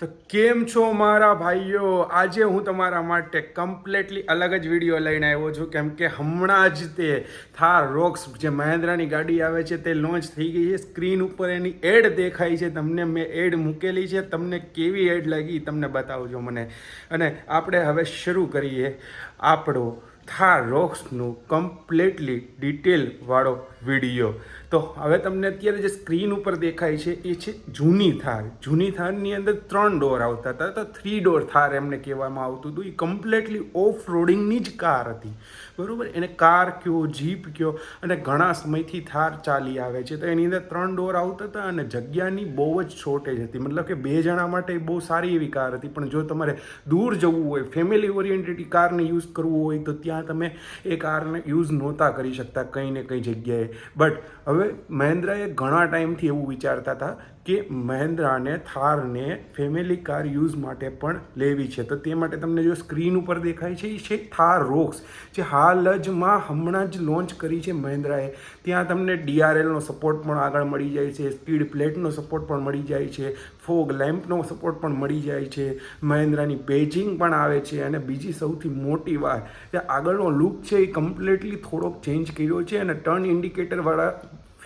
તો કેમ છો મારા ભાઈઓ? આજે હું તમારા માટે કમ્પ્લેટલી અલગ જ વીડિયો લઈને આવ્યો છું. કેમ કે હમણાં જ તે થાર રોક્સ જે મહેન્દ્રાની ગાડી આવે છે તે લોન્ચ થઈ ગઈ છે. સ્ક્રીન ઉપર એની એડ દેખાય છે. તમને મેં એડ મૂકેલી છે. તમને કેવી એડ લાગી તમને બતાવજો મને. અને આપણે હવે શરૂ કરીએ. આપણો થાર રોક્સનું કમ્પ્લેટલી ડિટેલવાળો વીડિયો. તો હવે તમને અત્યારે જે સ્ક્રીન ઉપર દેખાય છે, એ છે જૂની થાર. જૂની થારની અંદર ત્રણ ડોર આવતા હતા. તો થ્રી ડોર થાર એમને કહેવામાં આવતું હતું. એ કમ્પ્લેટલી ઓફ રોડિંગની જ કાર હતી. બરાબર? એને કાર કયો, જીપ કયો, અને ઘણા સમયથી થાર ચાલી આવે છે. તો એની અંદર ત્રણ ડોર આવતા હતા અને જગ્યાની બહુ જ શોર્ટેજ હતી. મતલબ કે બે જણા માટે બહુ સારી એવી કાર હતી. પણ જો તમારે દૂર જવું હોય ફેમિલી ઓરિએન્ટેડ કારને યુઝ કરવું હોય, તો ત્યાં તમે એ કારને યુઝ નહોતા કરી શકતા, કંઈ ને કંઈ જગ્યાએ. બટ હવે મહેન્દ્રાએ ઘણા ટાઈમથી એવું વિચારતા હતા કે મહેન્દ્રાને, થારને ફેમિલી કાર યુઝ માટે પણ લેવી છે. તો તે માટે તમને જો સ્ક્રીન ઉપર દેખાય છે એ છે થાર રોક્સ, જે હાલ જ માં હમણાં જ લોન્ચ કરી છે મહેન્દ્રાએ. ત્યાં તમને ડીઆરએલનો સપોર્ટ પણ આગળ મળી જાય છે સ્પીડ પ્લેટનો સપોર્ટ પણ મળી જાય છે ફોગ લેમ્પનો સપોર્ટ પણ મળી જાય છે, મહેન્દ્રાની પેજિંગ પણ આવે છે. અને બીજી સૌથી મોટી વાત કે આગળનો લુક છે, એ કમ્પ્લીટલી થોડોક ચેન્જ કર્યો છે અને ટર્ન ઇન્ડિકેટરવાળા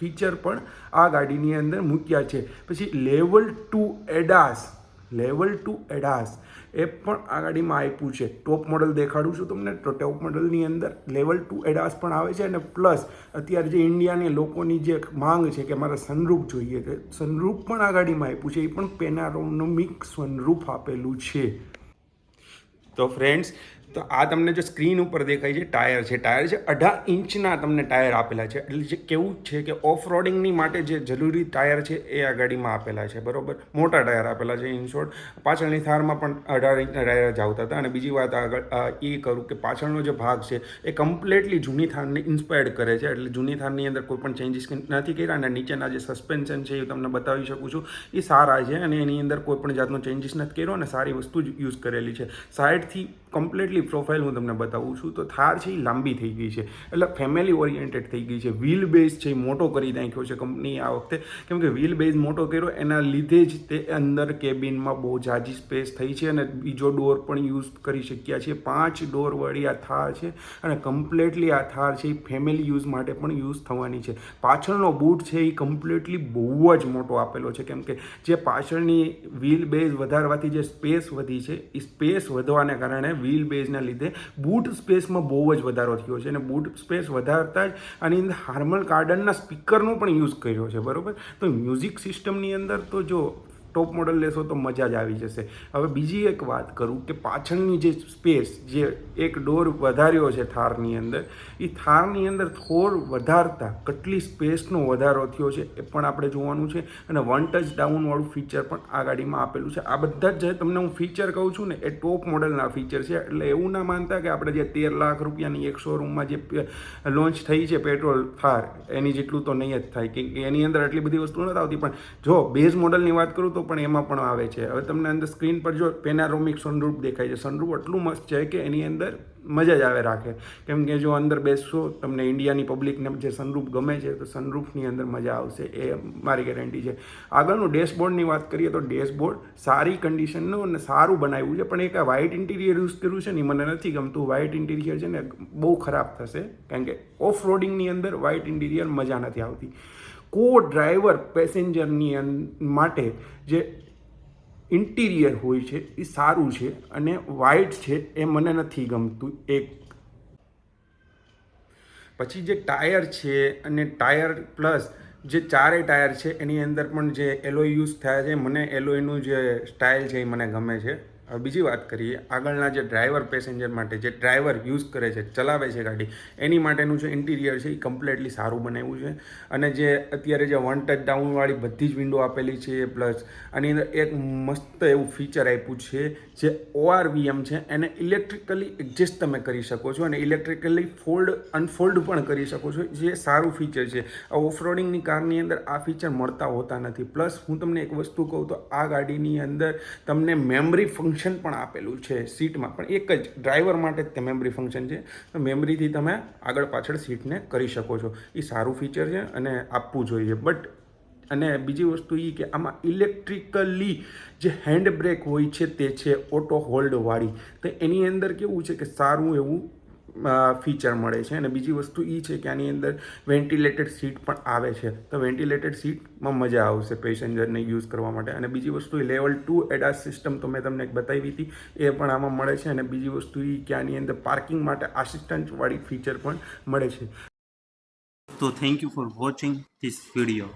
ફીચર પણ આ ગાડીની અંદર મૂક્યા છે. પછી level two ADAS, level two ADAS એ પણ આ ગાડીમાં આપ્યું છે. ટોપ મોડલ દેખાડું છું તમને. તો ટોપ મોડલની અંદર લેવલ ટુ એડાસ પણ આવે છે અને પ્લસ અત્યારે જે ઇન્ડિયાની લોકોની જે માંગ છે કે મારે સનરૂફ જોઈએ છે સનરૂફ પણ આ ગાડીમાં આપ્યું છે. એ પણ પેનારોમિક સનરૂફ આપેલું છે. તો ફ્રેન્ડ્સ તો આ તમને જો સ્ક્રીન ઉપર દેખાય છે, ટાયર છે. ટાયર છે, અઢાર ઇંચના તમને ટાયર આપેલા છે. એટલે જે કેવું છે કે ઓફ રોડિંગની માટે જે જરૂરી ટાયર છે, એ આ ગાડીમાં આપેલા છે. બરાબર? મોટા ટાયર આપેલા છે, ઇનશોર્ટ. પાછળની થારમાં પણ અઢાર ઇંચના ટાયર જ આવતા હતા. અને બીજી વાત આગળ એ કરું કે પાછળનો જે ભાગ છે, એ કમ્પ્લેટલી જૂની થારને ઇન્સ્પાયર્ડ કરે છે. એટલે જૂની થારની અંદર કોઈ પણ ચેન્જીસ નથી કર્યા અને નીચેના જે સસ્પેન્શન છે, એ તમને બતાવી શકું છું. એ સારા છે અને એની અંદર કોઈ પણ જાતનો ચેન્જીસ નથી કર્યો અને સારી વસ્તુ જ યુઝ કરેલી છે. સાઈડથી કમ્પ્લીટલી પ્રોફાઇલ હું તમને બતાવું છું, તો થાર છે એ લાંબી થઈ ગઈ છે. એટલે ફેમિલી ઓરિએન્ટેડ થઈ ગઈ છે. વ્હીલ બેઝ છે એ મોટો કરી નાખ્યો છે કંપનીએ આ વખતે. કેમ કે વ્હીલ બેઝ મોટો કર્યો, એના લીધે જ તે અંદર કેબિનમાં બહુ જાજી સ્પેસ થઈ છે અને બીજો ડોર પણ યુઝ કરી શક્યા છે પાંચ ડોરવાળી આ થાર છે અને કમ્પ્લીટલી આ થાર છે એ ફેમિલી યુઝ માટે પણ યુઝ થવાની છે. પાછળનો બૂટ છે એ કમ્પ્લીટલી બહુ જ મોટો આપેલો છે. કેમ કે જે પાછળની વ્હીલ બેઝ વધારવાથી જે સ્પેસ વધી છે, એ સ્પેસ વધવાને કારણે વ્હીલ બેઝના લીધે બૂટ સ્પેસમાં બહુ જ વધારો થયો છે અને બૂટ સ્પેસ વધારતા જ આની અંદર હાર્મલ કાર્ડનના સ્પીકરનો પણ યુઝ કર્યો છે, બરાબર? તો મ્યુઝિક સિસ્ટમની અંદર તો જો ટોપ મોડલ લેશો તો મજા જ આવી જશે. હવે બીજી એક વાત કરું કે પાછળની જે સ્પેસ જે એક ડોર વધાર્યો છે થારની અંદર એ થારની અંદર થોડ વધારતા કેટલી સ્પેસનો વધારો થયો છે એ પણ આપણે જોવાનું છે અને વન ટચ ડાઉનવાળું ફીચર પણ આ ગાડીમાં આપેલું છે. આ બધા જ તમને હું ફીચર કહું છું ને, એ ટોપ મોડલના ફીચર છે. એટલે એવું ના માનતા કે આપણે જે તેર લાખ રૂપિયાની એક શોરૂમમાં જે લોન્ચ થઈ છે પેટ્રોલ થાર, એની જેટલું તો નહીં જ થાય. કે એની અંદર આટલી બધી વસ્તુ નથી આવતી. પણ જો બેઝ મોડલની વાત કરું તો પણ એમાં પણ આવે છે. હવે તમને અંદર સ્ક્રીન પર જો પેનારોમિક સનરૂફ દેખાય છે. સનરૂફ એટલું મસ્ત છે કે એની અંદર મજા જ આવે રાખે. કેમ કે જો અંદર બેસશો, તમને ઇન્ડિયાની પબ્લિકને જે સનરૂફ ગમે છે, તો સનરૂફની અંદર મજા આવશે. એ મારી ગેરંટી છે. આગળનું ડેશબોર્ડની વાત કરીએ તો ડેશબોર્ડ સારી કન્ડિશનનું અને સારું બનાવ્યું છે. પણ એક આ વ્હાઇટ ઇન્ટિરિયર યુઝ કર્યું છે ને મને નથી ગમતું. વ્હાઇટ ઇન્ટિરિયર છે ને, બહુ ખરાબ થશે. કારણ કે ઓફ રોડિંગની અંદર વ્હાઇટ ઇન્ટિરિયર મજા નથી આવતી. કો ડ્રાઈવર પેસેન્જરની માટે જે ઇન્ટિરિયર હોય છે, એ સારું છે અને વાઇટ છે એ મને નથી ગમતું એક. પછી જે ટાયર છે અને ટાયર પ્લસ જે ચારે ટાયર છે, એની અંદર પણ જે એલોય યુઝ થયા છે, મને એલોયનું જે સ્ટાઇલ છે એ મને ગમે છે. હવે બીજી વાત કરીએ, આગળના જે ડ્રાઈવર પેસેન્જર માટે જે ડ્રાઈવર યુઝ કરે છે, ચલાવે છે ગાડી, એની માટેનું જે ઇન્ટિરિયર છે એ કમ્પ્લેટલી સારું બનાવ્યું છે. અને જે અત્યારે જે વન ટચ ડાઉનવાળી બધી જ વિન્ડો આપેલી છે પ્લસ આની અંદર એક મસ્ત એવું ફીચર આપ્યું છે, જે ઓઆરવીએમ છે, એને ઇલેક્ટ્રિકલી એડજસ્ટ તમે કરી શકો છો અને ઇલેક્ટ્રિકલી ફોલ્ડ અનફોલ્ડ પણ કરી શકો છો, જે સારું ફીચર છે. આ ઓફરોડિંગની કારની અંદર આ ફીચર મળતા હોતા નથી. પ્લસ હું તમને એક વસ્તુ કહું તો આ ગાડીની અંદર તમને મેમરી ફંક્શન પણ આપેલું છે સીટમાં પણ એક જ ડ્રાઈવર માટે તે મેમરી ફંક્શન છે. મેમરીથી તમે આગળ પાછળ સીટને કરી શકો છો. એ સારું ફીચર છે અને આપવું જોઈએ. બટ અને બીજી વસ્તુ એ કે આમાં ઇલેક્ટ્રિકલી જે હેન્ડ બ્રેક હોય છે તે છે ઓટો હોલ્ડવાળી તો એની અંદર કેવું છે કે સારું એવું ફીચર મળે છે અને બીજી વસ્તુ એ છે કે આની અંદર વેન્ટિલેટેડ સીટ પણ આવે છે. તો વેન્ટિલેટેડ સીટમાં મજા આવશે પેસેન્જરને યુઝ કરવા માટે. અને બીજી વસ્તુ એ લેવલ ટુ એડાસ સિસ્ટમ તો મેં તમને બતાવી હતી, એ પણ આમાં મળે છે અને બીજી વસ્તુ એ કે આની અંદર પાર્કિંગ માટે આસિસ્ટન્ટવાળી ફીચર પણ મળે છે. તો thank you for watching this video.